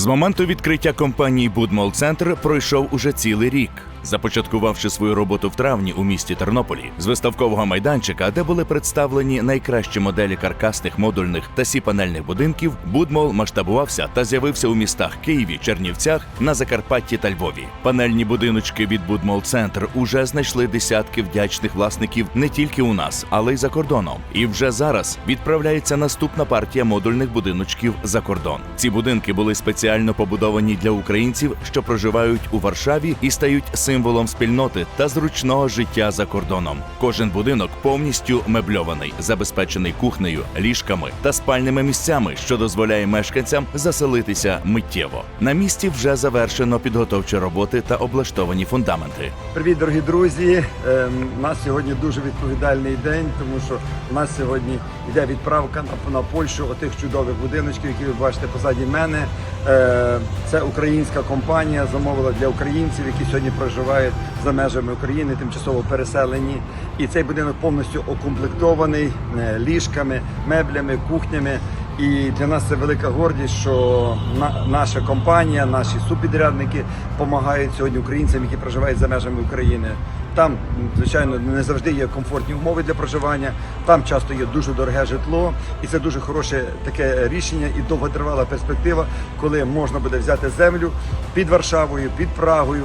З моменту відкриття компанії Будмол Центр пройшов уже цілий рік. Започаткувавши свою роботу в травні у місті Тернополі з виставкового майданчика, де були представлені найкращі моделі каркасних модульних та сіпанельних будинків, Будмол масштабувався та з'явився у містах Києві, Чернівцях, на Закарпатті та Львові. Панельні будиночки від Будмол Центр уже знайшли десятки вдячних власників не тільки у нас, але й за кордоном. І вже зараз відправляється наступна партія модульних будиночків за кордон. Ці будинки були спеціально побудовані для українців, що проживають у Варшаві і стають символом спільноти та зручного життя за кордоном. Кожен будинок повністю мебльований, забезпечений кухнею, ліжками та спальними місцями, що дозволяє мешканцям заселитися миттєво. На місці вже завершено підготовчі роботи та облаштовані фундаменти. Привіт, дорогі друзі! Ем, У нас сьогодні дуже відповідальний день, тому що у нас сьогодні йде відправка на, на Польщу отих чудових будиночків, які ви бачите позаді мене. Е, Це українська компанія замовила для українців, які сьогодні проживають за межами України, тимчасово переселені. І цей будинок повністю окомплектований е, ліжками, меблями, кухнями. І для нас це велика гордість, що на, наша компанія, наші субпідрядники допомагають сьогодні українцям, які проживають за межами України. Там, звичайно, не завжди є комфортні умови для проживання. Там часто є дуже дороге житло, і це дуже хороше таке рішення і довготривала перспектива, коли можна буде взяти землю під Варшавою, під Прагою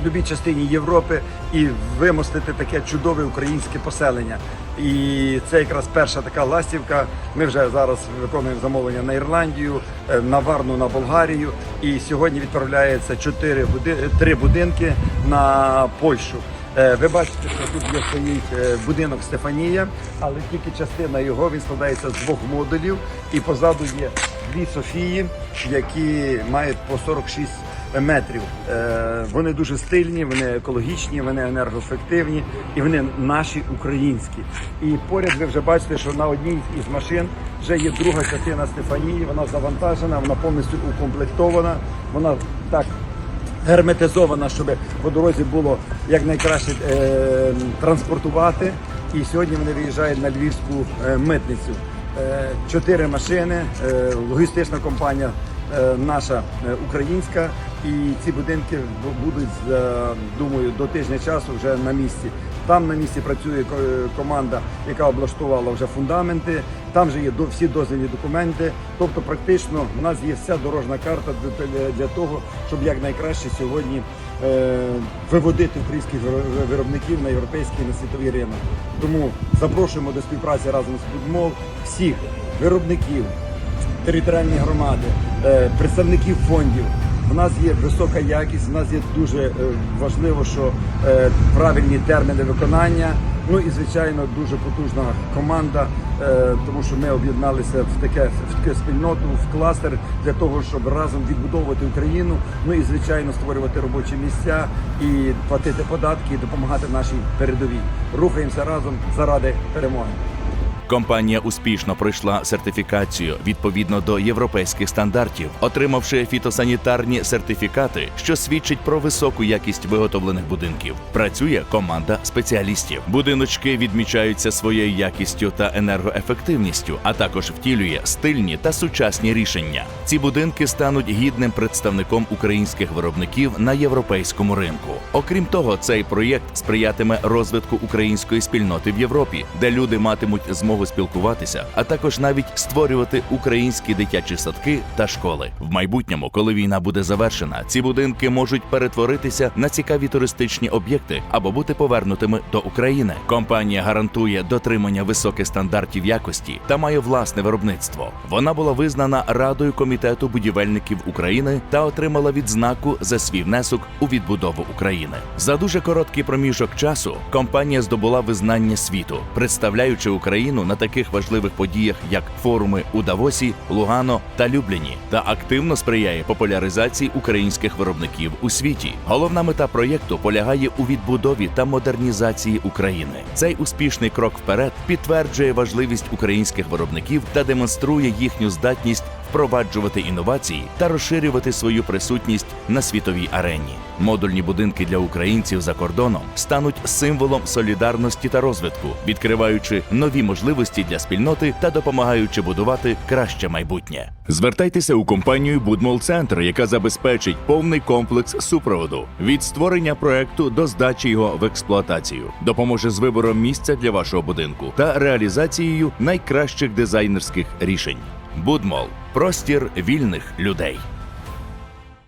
в будь-якій частині Європи і вимостити таке чудове українське поселення. І це якраз перша така ластівка. Ми вже зараз виконуємо замовлення на Ірландію, е, на Варну, на Болгарію. І сьогодні відправляється чотири буди... будинки на Польщу. Е, Ви бачите, що тут є стоїть е, будинок Стефанія, але тільки частина його він складається з двох модулів. І позаду є дві Софії, які мають по 46 метрів. Е, Вони дуже стильні, вони екологічні, вони енергоефективні і вони наші українські. І поряд ви вже бачите, що на одній із машин вже є друга частина Стефанії. Вона завантажена, вона повністю укомплектована. Вона так герметизована, щоб по дорозі було якнайкраще е, транспортувати. І сьогодні вони виїжджають на львівську е, митницю. Е, чотири машини, е, логістична компанія е, наша українська. І ці будинки будуть, думаю, до тижня часу вже на місці. Там на місці працює команда, яка облаштувала вже фундаменти. Там же є до- всі дозвільні документи. Тобто, практично в нас є вся дорожна карта для- того, щоб якнайкраще сьогодні виводити українських виробників на європейський на світовий ринок. Тому запрошуємо до співпраці разом з Будмов всіх виробників, територіальні громади, е, представників фондів. У нас є висока якість, у нас є дуже е, важливо, що е, правильні терміни виконання. Ну і звичайно дуже потужна команда, е, тому що ми об'єдналися в таке в таке спільноту, в кластер для того, щоб разом відбудовувати Україну. Ну і звичайно створювати робочі місця і платити податки, і допомагати нашій передовій. Рухаємося разом заради перемоги. Компанія успішно пройшла сертифікацію відповідно до європейських стандартів, отримавши фітосанітарні сертифікати, що свідчить про високу якість виготовлених будинків. Працює команда спеціалістів. Будиночки відмічаються своєю якістю та енергоефективністю, а також втілює стильні та сучасні рішення. Ці будинки стануть гідним представником українських виробників на європейському ринку. Окрім того, цей проєкт сприятиме розвитку української спільноти в Європі, де люди матимуть змогу спілкуватися, а також навіть створювати українські дитячі садки та школи. В майбутньому, коли війна буде завершена, ці будинки можуть перетворитися на цікаві туристичні об'єкти або бути повернутими до України. Компанія гарантує дотримання високих стандартів якості та має власне виробництво. Вона була визнана Радою комітету будівельників України та отримала відзнаку за свій внесок у відбудову України. За дуже короткий проміжок часу компанія здобула визнання світу, представляючи Україну на таких важливих подіях, як форуми у Давосі, Лугано та Любліні, та активно сприяє популяризації українських виробників у світі. Головна мета проєкту полягає у відбудові та модернізації України. Цей успішний крок вперед підтверджує важливість українських виробників та демонструє їхню здатність впроваджувати інновації та розширювати свою присутність на світовій арені. Модульні будинки для українців за кордоном стануть символом солідарності та розвитку, відкриваючи нові можливості для спільноти та допомагаючи будувати краще майбутнє. Звертайтеся у компанію Будмол Центр, яка забезпечить повний комплекс супроводу від створення проекту до здачі його в експлуатацію, допоможе з вибором місця для вашого будинку та реалізацією найкращих дизайнерських рішень. Будмол простір вільних людей.